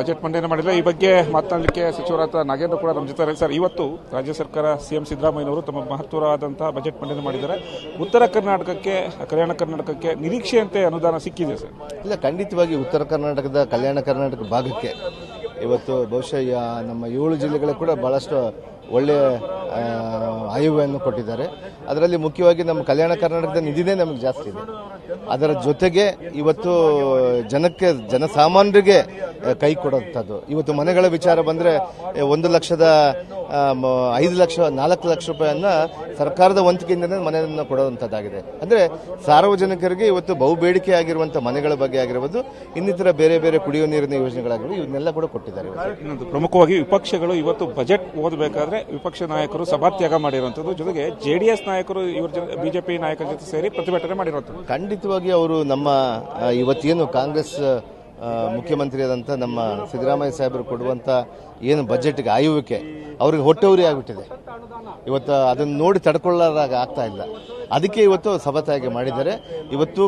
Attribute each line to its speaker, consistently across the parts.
Speaker 1: Budget ಮಂಡನೆ ಮಾಡಿಲ್ಲ ಈ ಬಗ್ಗೆ ಮಾತನಾಡಲಿಕ್ಕೆ ಸಚಿವರಾದ ನಾಗೇಂದ್ರ ಕೂಡ ನಮ್ಮ ಜೊತೆ. ಸರ್, ಇವತ್ತು ರಾಜ್ಯ ಸರ್ಕಾರ ಸಿಎಂ ಸಿದ್ದರಾಮಯ್ಯನವರು ತಮ್ಮ ಮಹತ್ವವಾದಂತಹ ಬಜೆಟ್ ಮಂಡನೆ ಮಾಡಿದ್ದಾರೆ. ಉತ್ತರ ಕರ್ನಾಟಕಕ್ಕೆ, ಕಲ್ಯಾಣ ಕರ್ನಾಟಕಕ್ಕೆ ನಿರೀಕ್ಷೆಯಂತೆ ಅನುದಾನ ಸಿಕ್ಕಿದೆ ಸರ್?
Speaker 2: ಇಲ್ಲ, ಖಂಡಿತವಾಗಿ ಉತ್ತರ ಕರ್ನಾಟಕದ ಕಲ್ಯಾಣ ಕರ್ನಾಟಕ ಭಾಗಕ್ಕೆ. ಇವತ್ತು ಬಹುಶಃ ನಮ್ಮ ಏಳು ಜಿಲ್ಲೆಗಳು ಕೂಡ ಬಹಳಷ್ಟು ಒಳ್ಳೆಯ ಆಯವ್ಯವನ್ನು ಕೊಟ್ಟಿದ್ದಾರೆ. ಅದರಲ್ಲಿ ಮುಖ್ಯವಾಗಿ ನಮ್ಮ ಕಲ್ಯಾಣ ಕರ್ನಾಟಕದ ನಿಧಿನೇ ನಮಗೆ ಜಾಸ್ತಿ ಇದೆ. ಅದರ ಜೊತೆಗೆ ಇವತ್ತು ಜನಕ್ಕೆ, ಜನಸಾಮಾನ್ಯರಿಗೆ ಕೈ ಕೊಡುವಂಥದ್ದು ಇವತ್ತು ಮನೆಗಳ ವಿಚಾರ ಬಂದರೆ, ಒಂದು ಲಕ್ಷದ ಐದು ಲಕ್ಷ ನಾಲ್ಕು ಲಕ್ಷ ರೂಪಾಯಿಯನ್ನು ಸರ್ಕಾರದ ವಂತಿಕೆಯಿಂದನೇ ಮನೆಯನ್ನು ಕೊಡುವಂಥದ್ದಾಗಿದೆ. ಅಂದರೆ ಸಾರ್ವಜನಿಕರಿಗೆ ಇವತ್ತು ಬಹುಬೇಡಿಕೆ ಆಗಿರುವಂಥ ಮನೆಗಳ ಬಗ್ಗೆ ಆಗಿರ್ಬೋದು ಇನ್ನಿತರ ಬೇರೆ ಬೇರೆ ಕುಡಿಯುವ ನೀರಿನ ಯೋಜನೆಗಳಾಗಿರ್ಬೋದು ಇವನ್ನೆಲ್ಲ ಕೂಡ ಕೊಟ್ಟಿದ್ದಾರೆ
Speaker 1: ಇನ್ನೊಂದು ಪ್ರಮುಖವಾಗಿ ವಿಪಕ್ಷಗಳು ಇವತ್ತು ಬಜೆಟ್ ಓದಬೇಕಾದ್ರೆ ವಿಪಕ್ಷ ನಾಯಕರು ಸಭಾತ್ಯಾಗ ಮಾಡಿರುವಂಥದ್ದು ಜೊತೆಗೆ ಜೆ ಡಿ ಎಸ್ ನಾಯಕರು ಇವರ ಜೊತೆ ಬಿಜೆಪಿ ನಾಯಕರ ಜೊತೆ ಸೇರಿ ಪ್ರತಿಭಟನೆ ಮಾಡಿರುವಂಥದ್ದು.
Speaker 2: ಖಂಡಿತವಾಗಿ ಅವರು ನಮ್ಮ ಇವತ್ತೇನು ಕಾಂಗ್ರೆಸ್ ಮುಖ್ಯಮಂತ್ರಿಯಾದಂಥ ನಮ್ಮ ಸಿದ್ದರಾಮಯ್ಯ ಸಾಹೇಬರು ಕೊಡುವಂಥ ಏನು ಬಜೆಟ್ಗೆ ಆಯುವಿಕೆ ಅವ್ರಿಗೆ ಹೊಟ್ಟೆವರಿ ಆಗಿಬಿಟ್ಟಿದೆ. ಇವತ್ತು ಅದನ್ನು ನೋಡಿ ತಡ್ಕೊಳ್ಳೋದಾಗ ಆಗ್ತಾ ಇಲ್ಲ. ಅದಕ್ಕೆ ಇವತ್ತು ಸಭಾತ್ಯಾಗ ಮಾಡಿದ್ದಾರೆ. ಇವತ್ತು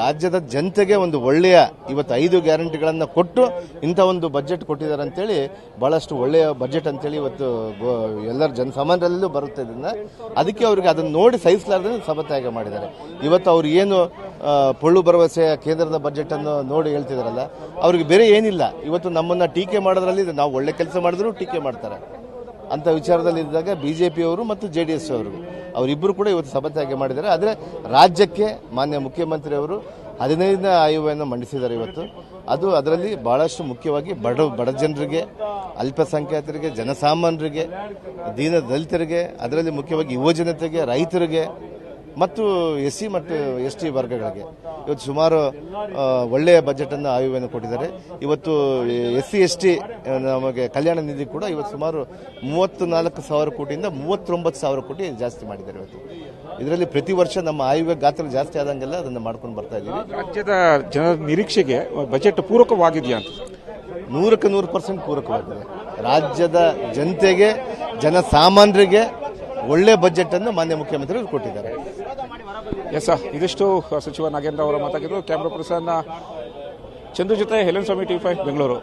Speaker 2: ರಾಜ್ಯದ ಜನತೆಗೆ ಒಂದು ಒಳ್ಳೆಯ ಇವತ್ತು ಐದು ಗ್ಯಾರಂಟಿಗಳನ್ನು ಕೊಟ್ಟು ಇಂಥ ಒಂದು ಬಜೆಟ್ ಕೊಟ್ಟಿದ್ದಾರೆ ಅಂತೇಳಿ ಭಾಳಷ್ಟು ಒಳ್ಳೆಯ ಬಜೆಟ್ ಅಂತೇಳಿ ಇವತ್ತು ಎಲ್ಲರ ಜನಸಾಮಾನ್ಯರಲ್ಲೂ ಬರುತ್ತೆ ಇದನ್ನು. ಅದಕ್ಕೆ ಅವರಿಗೆ ಅದನ್ನು ನೋಡಿ ಸಹಿಸಲಾರ್ದೇ ಸಭಾತ್ಯಾಗ ಮಾಡಿದ್ದಾರೆ. ಇವತ್ತು ಅವ್ರು ಏನು ಪೊಳ್ಳು ಭರವಸೆಯ ಕೇಂದ್ರದ ಬಜೆಟ್ ಅನ್ನು ನೋಡಿ ಹೇಳ್ತಿದಾರಲ್ಲ, ಅವ್ರಿಗೆ ಬೇರೆ ಏನಿಲ್ಲ. ಇವತ್ತು ನಮ್ಮನ್ನ ಟೀಕೆ ಮಾಡೋದ್ರಲ್ಲಿ ನಾವು ಒಳ್ಳೆ ಕೆಲಸ ಮಾಡಿದ್ರು ಟೀಕೆ ಮಾಡ್ತಾರೆ. ಅಂತ ವಿಚಾರದಲ್ಲಿ ಇದ್ದಾಗ ಬಿ ಜೆ ಪಿಯವರು ಮತ್ತು ಜೆ ಡಿ ಎಸ್ ಅವರು. ಅವರಿಬ್ಬರು ಕೂಡ ಇವತ್ತು ಸಭಾತ್ಯಾಗ ಮಾಡಿದ್ದಾರೆ. ಆದರೆ ರಾಜ್ಯಕ್ಕೆ ಮಾನ್ಯ ಮುಖ್ಯಮಂತ್ರಿಯವರು ಹದಿನೈದನೇ ಆಯುವೆಯನ್ನು ಮಂಡಿಸಿದ್ದಾರೆ ಇವತ್ತು. ಅದು ಅದರಲ್ಲಿ ಬಹಳಷ್ಟು ಮುಖ್ಯವಾಗಿ ಬಡ ಬಡ ಜನರಿಗೆ, ಅಲ್ಪಸಂಖ್ಯಾತರಿಗೆ, ಜನಸಾಮಾನ್ಯರಿಗೆ ದೀನ ದಲಿತರಿಗೆ ಅದರಲ್ಲಿ ಮುಖ್ಯವಾಗಿ ಯುವಜನತೆಗೆ, ರೈತರಿಗೆ ಮತ್ತು ಎಸ್ ಸಿ ಮತ್ತು ಎಸ್ ಟಿ ವರ್ಗಗಳಿಗೆ. ಇವತ್ತು ಸುಮಾರು ಒಳ್ಳೆಯ ಒಳ್ಳೆಯ ಬಜೆಟನ್ನು ಆಯೋಗವನ್ನು ಕೊಟ್ಟಿದ್ದಾರೆ. ಇವತ್ತು ಎಸ್ ಸಿ ಎಸ್ ಟಿ ನಮಗೆ ಕಲ್ಯಾಣ ನಿಧಿ ಕೂಡ ಇವತ್ತು ಸುಮಾರು ಮೂವತ್ತು ನಾಲ್ಕು ಸಾವಿರ ಕೋಟಿಯಿಂದ ಮೂವತ್ತೊಂಬತ್ತು ಸಾವಿರ ಕೋಟಿ ಜಾಸ್ತಿ ಮಾಡಿದ್ದಾರೆ ಇವತ್ತು. ಇದರಲ್ಲಿ ಪ್ರತಿ ವರ್ಷ ನಮ್ಮ ಆಯವ್ಯ ಗಾತ್ರ ಜಾಸ್ತಿ ಆದಂಗೆಲ್ಲ ಅದನ್ನು ಮಾಡ್ಕೊಂಡು ಬರ್ತಾ ಇದ್ದೀವಿ.
Speaker 1: ರಾಜ್ಯದ ಜನರ ನಿರೀಕ್ಷೆಗೆ ಬಜೆಟ್ ಪೂರಕವಾಗಿದೆಯಾ ಅಂತ?
Speaker 2: ನೂರಕ್ಕೆ ನೂರು ಪರ್ಸೆಂಟ್ ಪೂರಕವಾಗಿದೆ. ರಾಜ್ಯದ ಜನತೆಗೆ ಜನಸಾಮಾನ್ಯರಿಗೆ ಒಳ್ಳೆ ಬಜೆಟ್ ಅನ್ನು ಮಾನ್ಯ ಮುಖ್ಯಮಂತ್ರಿಗಳು ಕೊಟ್ಟಿದ್ದಾರೆ.
Speaker 1: ಎಸ್ ಇದಿಷ್ಟು ಸಚಿವ ನಾಗೇಂದ್ರ ಅವರ ಮಾತಾಗಿದ್ದು, ಕ್ಯಾಮ್ರಾ ಪರ್ಸನ್ ಚಂದ್ರ ಜೊತೆ Helen Swamy T five, Bengaluru.